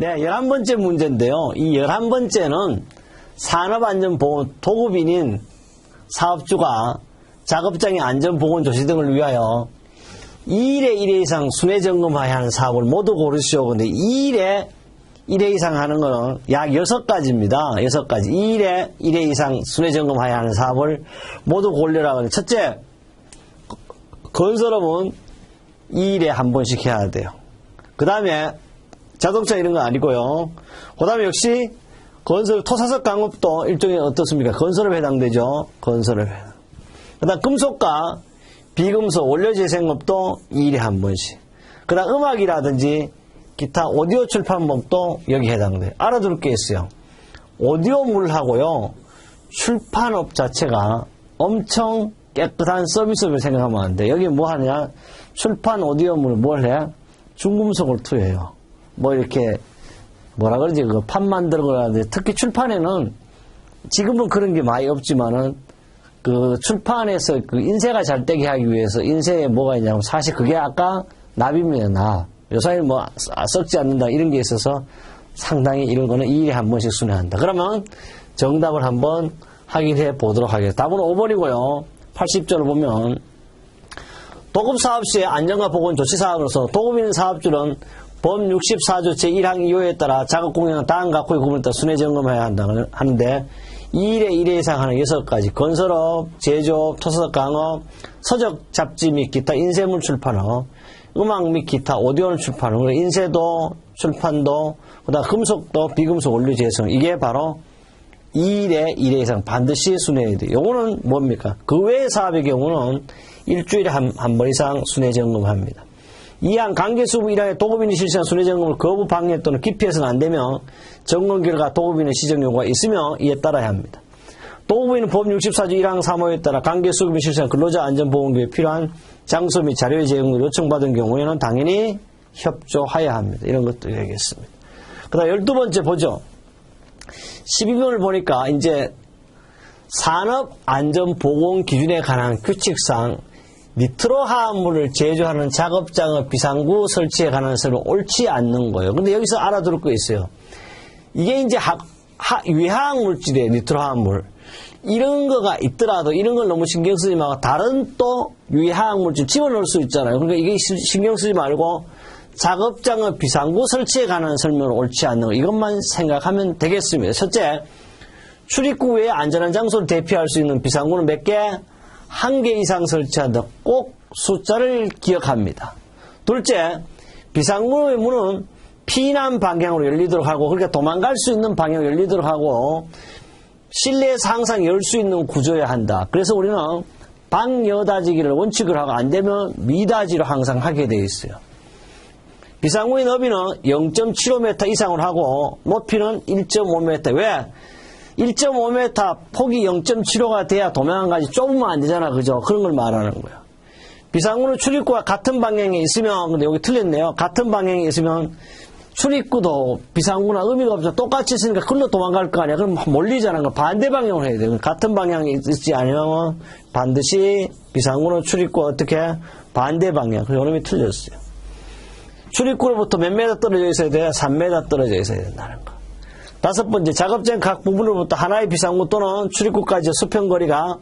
네, 11번째 문제인데요. 이 11번째는 산업안전보건 도급인인 사업주가 작업장의 안전보건 조치 등을 위하여 2일에 1회 이상 순회 점검하여야 하는 사업을 모두 고르시오. 근데 2일에 1회 이상 하는 거는 약 6가지입니다. 6가지. 2일에 1회 이상 순회 점검하여야 하는 사업을 모두 고르라. 고 첫째, 건설업은 2일에 한 번씩 해야 돼요. 그 다음에 자동차 이런 거 아니고요. 그 다음에 역시 건설, 토사석 강업도 일종의 어떻습니까? 건설업에 해당되죠. 건설업에. 그 다음 금속과 비금속, 원료재생업도 2일에 한 번씩. 그 다음 음악이라든지 기타 오디오 출판법도 여기 해당돼요. 알아둘 게 있어요. 오디오물하고요. 출판업 자체가 엄청 깨끗한 서비스를 생각하면 안 돼. 여기 뭐 하냐? 출판 오디오물 뭘 해? 중금속을 투여해요. 뭐 이렇게 뭐라 그러지? 그 판 만들고 하는데 특히 출판에는 지금은 그런 게 많이 없지만은 그 출판에서 그 인쇄가 잘 되게 하기 위해서 인쇄에 뭐가 있냐면 사실 그게 아까 납입니다. 납. 요사이 뭐 썩지 않는다 이런 게 있어서 상당히 이런 거는 2일에 한 번씩 순회한다. 그러면 정답을 한번 확인해 보도록 하겠습니다. 답은 5번이고요. 80조를 보면 도급 사업 시의 안전과 보건 조치 사업으로서 도급인 사업주는 법 64조 제1항 2호에 따라 작업 공연은 다음 각호의 구분에 따라 순회 점검해야 한다 하는데 2일에 1회 이상 하는 6가지 건설업, 제조업, 토사석 강업, 서적 잡지 및 기타 인쇄물 출판업, 음악 및 기타 오디오를 출판업, 인쇄도 출판도, 그다음 금속도 비금속 원료 재성 이게 바로 2일에 1회 이상 반드시 순회해야 돼요. 요거는 뭡니까? 그 외의 사업의 경우는 일주일에 한번 이상 순회 점검합니다. 이항 관계수부 일항에 도급인이 실시한 순회 점검을 거부 방해 또는 기피해서는 안 되며 점검 결과 도급인의 시정 요구가 있으며 이에 따라야 합니다. 도급인은 법 64조 1항 3호에 따라 관계수급이 실시한 근로자 안전보건교에 필요한 장소 및 자료의 제공을 요청받은 경우에는 당연히 협조하여야 합니다. 이런 것도 얘기했습니다. 그 다음 12번째 보죠. 12번을 보니까 이제 산업안전보건 기준에 관한 규칙상 니트로 화합물을 제조하는 작업장의 비상구 설치에 관한 설명 옳지 않는 거예요. 근데 여기서 알아둘 거 있어요. 이게 이제 하, 하, 유해화학 물질이에요. 니트로 화합물. 이런 거가 있더라도 이런 걸 너무 신경 쓰지 말고 다른 또 유해화학 물질 집어넣을 수 있잖아요. 그러니까 이게 신경 쓰지 말고 작업장의 비상구 설치에 관한 설명은 옳지 않는 거 이것만 생각하면 되겠습니다. 첫째, 출입구 외에 안전한 장소를 대피할 수 있는 비상구는 몇 개? 한 개 이상 설치한다. 꼭 숫자를 기억합니다. 둘째, 비상구의 문은 피난 방향으로 열리도록 하고 그러니까 도망갈 수 있는 방향으로 열리도록 하고 실내에서 항상 열 수 있는 구조여야 한다. 그래서 우리는 방여다지기를 원칙으로 하고 안 되면 미다지로 항상 하게 되어 있어요. 비상구의 너비는 0.75m 이상으로 하고 높이는 1.5m. 왜? 1.5m 폭이 0.75가 돼야 도망한 가지 좁으면 안 되잖아. 그죠? 그런 걸 말하는 거예요. 비상구는 출입구와 같은 방향에 있으면, 근데 여기 틀렸네요. 같은 방향에 있으면 출입구도 비상구나 의미가 없죠. 똑같이 있으니까 글로 도망갈 거 아니야. 그럼 몰리잖아. 반대 방향으로 해야 돼요. 같은 방향에 있지 않으면 반드시 비상구는 출입구 어떻게 반대 방향. 그래서 이놈이 틀렸어요. 출입구로부터 몇 메다 떨어져 있어야 돼요? 3메다 떨어져 있어야 된다는 거. 다섯 번째, 작업장 각 부분으로부터 하나의 비상구 또는 출입구까지 수평거리가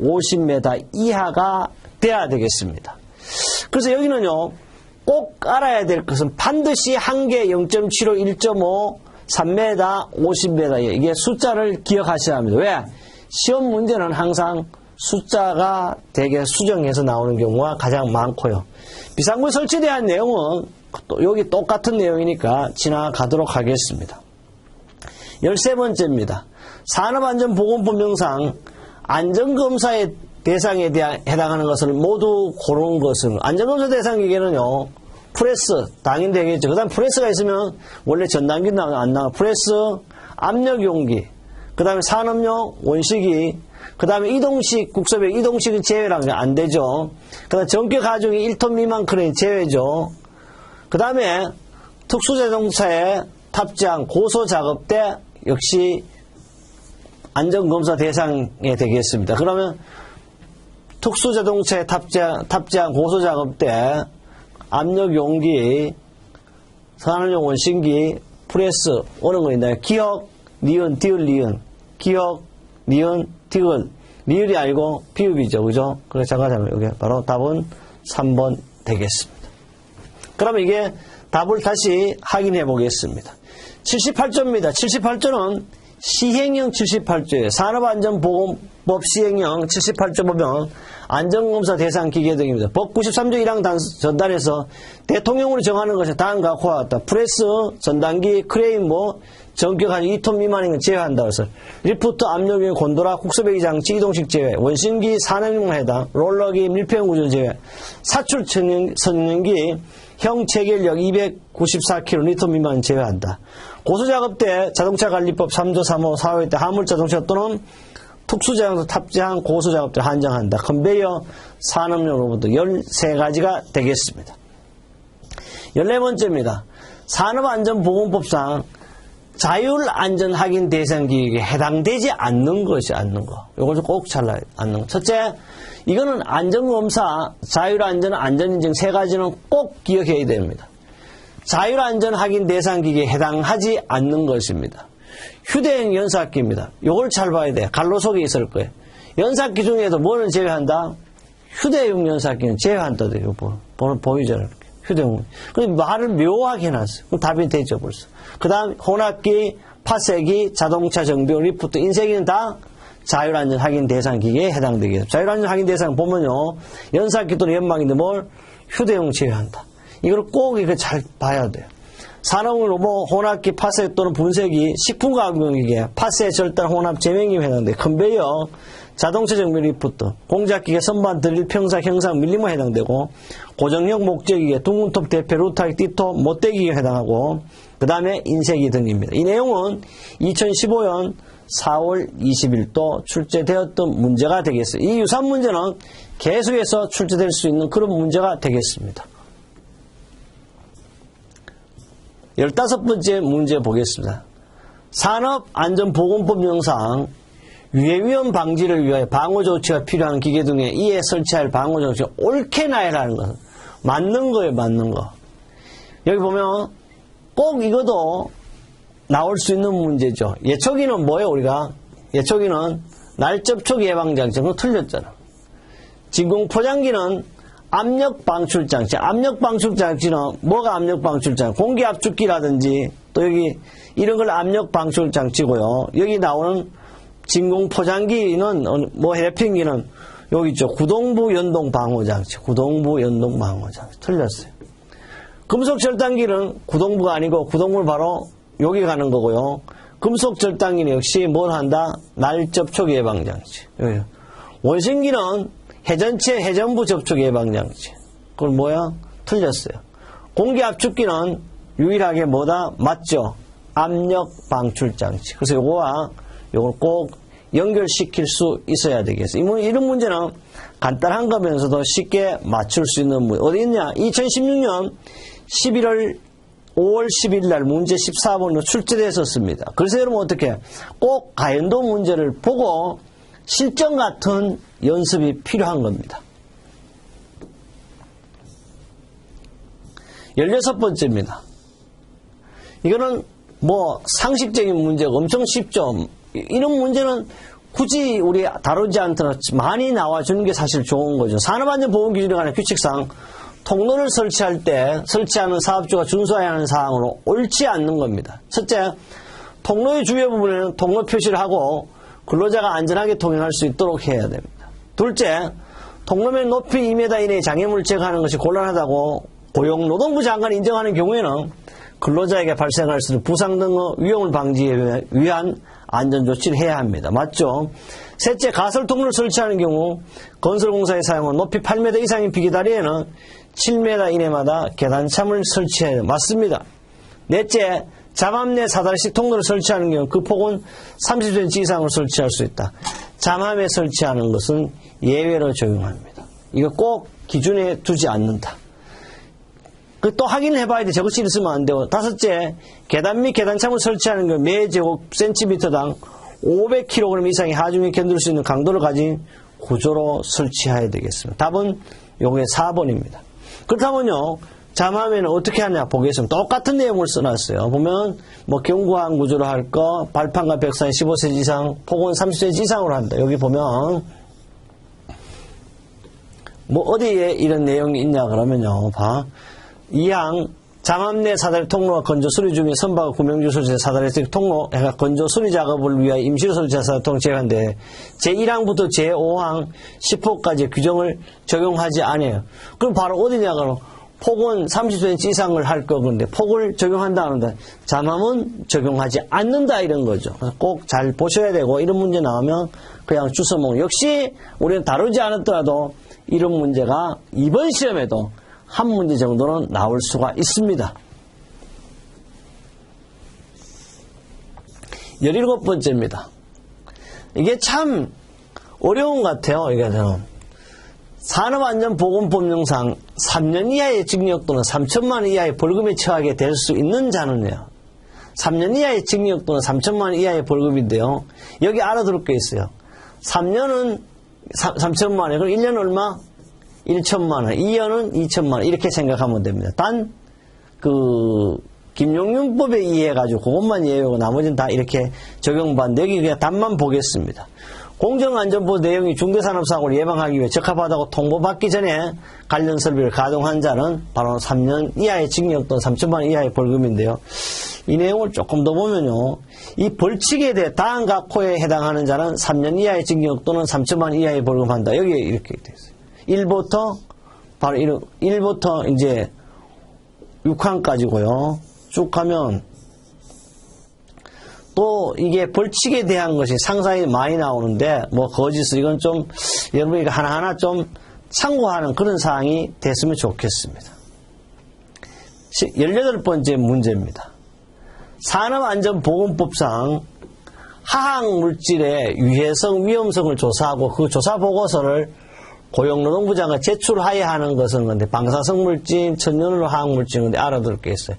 50m 이하가 돼야 되겠습니다. 그래서 여기는요, 꼭 알아야 될 것은 반드시 한 개 0.75, 1.5, 3m, 50m 이게 숫자를 기억하셔야 합니다. 왜? 시험 문제는 항상 숫자가 되게 수정해서 나오는 경우가 가장 많고요. 비상구에 설치대한 내용은 또 여기 똑같은 내용이니까 지나가도록 하겠습니다. 13번째입니다. 산업안전보건법령상 안전검사의 대상에 대한 해당하는 것을 모두 고른 것은 안전검사 대상에게는요 프레스 당연히 되겠죠. 그 다음 프레스가 있으면 원래 전단기 나오면 안 나와. 프레스, 압력용기, 그 다음에 산업용 원식이, 그 다음에 이동식, 국소배 이동식은 제외라는 게 안 되죠. 그 다음에 전기 가중이 1톤 미만 크레인 제외죠. 그 다음에 특수자동차에 탑재한 고소작업대 역시 안전검사 대상에 되겠습니다. 그러면 특수자동차에 탑재한, 탑재한 고소작업대 압력용기, 산업용 원심기, 프레스 오는 거 있나요 기억, 니은, 디을, 니은. 기억, 니은, 디을. 니을이 아니고 비읍이죠. 그죠? 그래서 잠깐 여기 바로 답은 3번 되겠습니다. 그러면 이게 답을 다시 확인해 보겠습니다. 78조입니다. 78조는 시행령 78조예요. 산업안전보건법 시행령 78조 보면 안전검사 대상 기계 등입니다. 법 93조 1항 단, 전단에서 대통령으로 정하는 것이 다음과 같과 같다. 프레스, 전단기, 크레인 뭐 전격 한 2톤 미만인 건 제외한다. 그래서 리프트, 압력유, 곤도라, 국소배기 장치, 이동식 제외, 원심기, 산업용 해당, 롤러기, 밀폐형 구조 제외, 사출 선연기, 형 체결력 294km 미만 제외한다. 고수작업 때 자동차 관리법 3조 3호 4호 때 화물자동차 또는 특수제형도 탑재한 고수작업들 한정한다. 컨베이어 산업용으로부터 13가지가 되겠습니다. 14번째입니다. 산업안전보건법상 자율 안전 확인 대상 기획에 해당되지 않는 것이 않는 거. 이걸 꼭 잘라 않는 거. 첫째, 이거는 안전검사, 자율 안전, 안전인증 세 가지는 꼭 기억해야 됩니다. 자율 안전 확인 대상 기기에 해당하지 않는 것입니다. 휴대용 연사기입니다. 이걸 잘 봐야 돼. 갈로 속에 있을 거예요. 연사기 중에도 뭐는 제외한다? 휴대용 연사기는 제외한다. 보, 보이잖아요. 휴대용. 근데 말을 묘하게 해놨어요. 그럼 답이 되죠, 벌써. 그 다음, 혼합기, 파쇄기, 자동차 정비용, 리프트, 인쇄기는 다 자율안전 확인 대상 기기에 해당되겠습니다. 자율안전 확인 대상 보면요. 연사기 또는 연막인데 뭘? 휴대용 제외한다. 이걸 꼭 이렇게 잘 봐야 돼요. 산업용 뭐 혼합기 파쇄 또는 분쇄기, 식품 가공기계, 파쇄 절단 혼합 제명이 해당돼. 컨베이어, 자동차 정밀 리프트, 공작기계 선반 드릴 평사 형상 밀리모 해당되고 고정형 목재기계, 둥근톱 대패 루타기 띠톱 못대기에 해당하고 그 다음에 인쇄기 등입니다. 이 내용은 2015년 4월 20일도 출제되었던 문제가 되겠습니다. 이 유산 문제는 계속해서 출제될 수 있는 그런 문제가 되겠습니다. 열다섯 번째 문제 보겠습니다. 산업안전보건법 영상 유해 위험 방지를 위하여 방어조치가 필요한 기계 등에 이에 설치할 방어조치가 옳게 나열하는 것은 맞는 거예요, 맞는 거. 여기 보면 꼭 이것도 나올 수 있는 문제죠. 예초기는 뭐예요, 우리가? 예초기는 날접촉 예방장치. 그거 틀렸잖아. 진공 포장기는 압력 방출 장치. 압력 방출 장치는 뭐가 압력 방출 장치? 공기 압축기라든지 또 여기 이런 걸 압력 방출 장치고요. 여기 나오는 진공 포장기는 뭐 해핑기는 여기 있죠. 구동부 연동 방호 장치. 구동부 연동 방호 장치. 틀렸어요. 금속 절단기는 구동부가 아니고 구동부를 바로 여기 가는 거고요. 금속 절단기는 역시 뭘 한다? 날 접촉 예방 장치. 원심기는 회전체 회전부 접촉 예방 장치. 그건 뭐야? 틀렸어요. 공기 압축기는 유일하게 뭐다? 맞죠? 압력 방출 장치. 그래서 요거와 요걸 꼭 연결시킬 수 있어야 되겠어요. 이런 문제는 간단한 거면서도 쉽게 맞출 수 있는 문제. 어디 있냐? 2016년 11월 5월 10일 날 문제 14번으로 출제됐었습니다. 그래서 여러분 어떻게 꼭 가연도 문제를 보고 실전 같은 연습이 필요한 겁니다. 16번째입니다. 이거는 뭐 상식적인 문제가 엄청 쉽죠. 이런 문제는 굳이 우리 다루지 않더라도 많이 나와주는 게 사실 좋은 거죠. 산업안전보건기준에 관한 규칙상 통로를 설치할 때 설치하는 사업주가 준수해야 하는 사항으로 옳지 않는 겁니다. 첫째, 통로의 주요 부분에는 통로 표시를 하고 근로자가 안전하게 통행할 수 있도록 해야 됩니다. 둘째, 통로면 높이 2m 이내의 장애물을 제거하는 것이 곤란하다고 고용노동부 장관이 인정하는 경우에는 근로자에게 발생할 수 있는 부상 등의 위험을 방지에 위한 안전 조치를 해야 합니다. 맞죠? 셋째, 가설 통로를 설치하는 경우 건설공사에 사용한 높이 8m 이상의 비계다리에는 7m 이내마다 계단참을 설치해야. 맞습니다. 넷째, 잠암 내 사다리식 통로를 설치하는 경우 그 폭은 30cm 이상으로 설치할 수 있다. 잠암에 설치하는 것은 예외로 적용합니다. 이거 꼭 기준에 두지 않는다. 그 또 확인을 해봐야 돼. 저것이 있으면 안 되고. 다섯째, 계단 및 계단창을 설치하는 건 매 제곱 센티미터당 500kg 이상의 하중이 견딜 수 있는 강도를 가진 구조로 설치해야 되겠습니다. 답은 요게 4번입니다. 그렇다면요, 잠하면 어떻게 하냐 보겠습니다. 똑같은 내용을 써놨어요. 보면 뭐 경구한 구조로 할 거, 발판과 벽산 15cm 이상, 폭은 30cm 이상으로 한다. 여기 보면 뭐 어디에 이런 내용이 있냐 그러면요. 봐. 이항 장암내 사다리 통로와 건조 수리 중에 선박과 구명주 설치 사다리 통로 해가 건조 수리 작업을 위하여 임시로 설치한 사다리 통로 제외한데 제1항부터 제5항 10호까지 규정을 적용하지 않아요. 그럼 바로 어디냐 그러면 폭은 30cm 이상을 할 거건데 폭을 적용한다 하는데 잠함은 적용하지 않는다 이런 거죠. 꼭 잘 보셔야 되고 이런 문제 나오면 그냥 주워 먹는 역시 우리는 다루지 않았더라도 이런 문제가 이번 시험에도 한 문제 정도는 나올 수가 있습니다. 17번째입니다. 이게 참 어려운 것 같아요. 이게 좀. 산업안전보건법령상 3년 이하의 징역 또는 3천만 원 이하의 벌금에 처하게 될 수 있는 자는요. 3년 이하의 징역 또는 3천만 원 이하의 벌금인데요. 여기 알아둘 게 있어요. 3년은 3 천만 원, 그럼 1년 얼마? 1천만 원, 2년은 2천만 원 이렇게 생각하면 됩니다. 단 그 김용윤법에 의해 가지고 그것만 이해하고 나머지는 다 이렇게 적용받는데 여기 그냥 답만 보겠습니다. 공정안전부 내용이 중대산업사고를 예방하기 위해 적합하다고 통보받기 전에 관련 설비를 가동한 자는 바로 3년 이하의 징역 또는 3천만 원 이하의 벌금인데요. 이 내용을 조금 더 보면요. 이 벌칙에 대해 다음과 코에 해당하는 자는 3년 이하의 징역 또는 3천만 원 이하의 벌금한다. 여기에 이렇게 되어 있어요. 1부터 바로 1, 1부터 이제 6항까지고요. 쭉 가면 또 이게 벌칙에 대한 것이 상당히 많이 나오는데 뭐 거짓을 이건 좀 여러분이 하나하나 좀 참고하는 그런 사항이 됐으면 좋겠습니다. 18번째 문제입니다. 산업안전보건법상 하학물질의 유해성, 위험성을 조사하고 그 조사 보고서를 고용노동부 장관 제출하여야 하는 것은 건데 방사성 물질, 천연으로 화학 물질 인데 알아둘 게 있어요.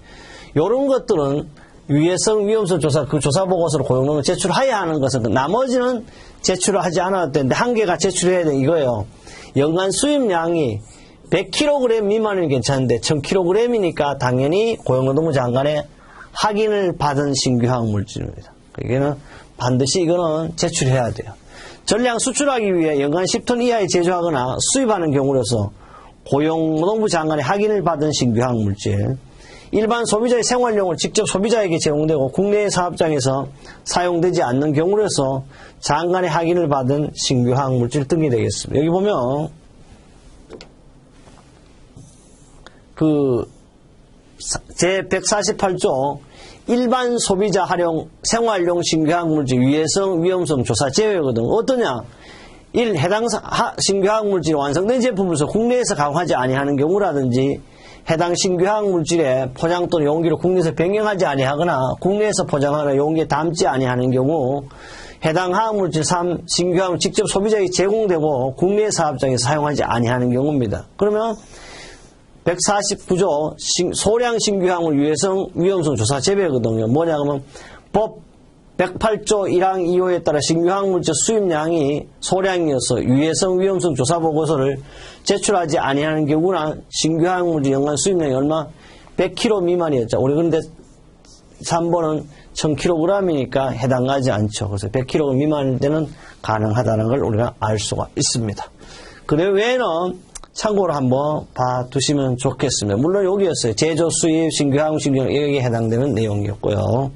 이런 것들은 유해성 위험성 조사 그 조사 보고서를 고용노동 제출해야 하는 것은 그 나머지는 제출을 하지 않아도 되는데 한 개가 제출해야 돼 이거예요. 연간 수입량이 100kg 미만이면 괜찮은데 1000kg이니까 당연히 고용노동부 장관의 확인을 받은 신규 화학 물질입니다. 이게는 반드시 이거는 제출해야 돼요. 전량 수출하기 위해 연간 10톤 이하의 제조하거나 수입하는 경우로서 고용노동부 장관의 확인을 받은 신규화학 물질 일반 소비자의 생활용을 직접 소비자에게 제공되고 국내 사업장에서 사용되지 않는 경우로서 장관의 확인을 받은 신규 화학물질 등이 되겠습니다. 여기 보면 그 제148조 일반 소비자 활용 생활용 신규 화학물질 위해성 위험성 조사 제외거든. 어떠냐? 1. 해당 신규 화학물질이 완성된 제품으로서 국내에서 가공하지 아니하는 경우라든지 해당 신규 화학 물질의 포장 또는 용기를 국내에서 변경하지 아니하거나 국내에서 포장하거나 용기에 담지 아니하는 경우 해당 화학물질 3 신규 화학물 직접 소비자에게 제공되고 국내 사업장에서 사용하지 아니하는 경우입니다. 그러면 149조 소량 신규 화학물 유해성 위험성 조사 재배거든요. 뭐냐 그러면 법 108조 1항 2호에 따라 신규화학물질 수입량이 소량이어서 유해성 위험성 조사 보고서를 제출하지 아니하는 경우나 신규화학물질 연간 수입량이 얼마 100kg 미만이었죠. 우리 그런데 3번은 1000kg이니까 해당하지 않죠. 그래서 100kg 미만일 때는 가능하다는 걸 우리가 알 수가 있습니다. 그 외에는 참고로 한번 봐두시면 좋겠습니다. 물론 여기였어요. 제조 수입, 신규화학 신규 여기에 해당되는 내용이었고요.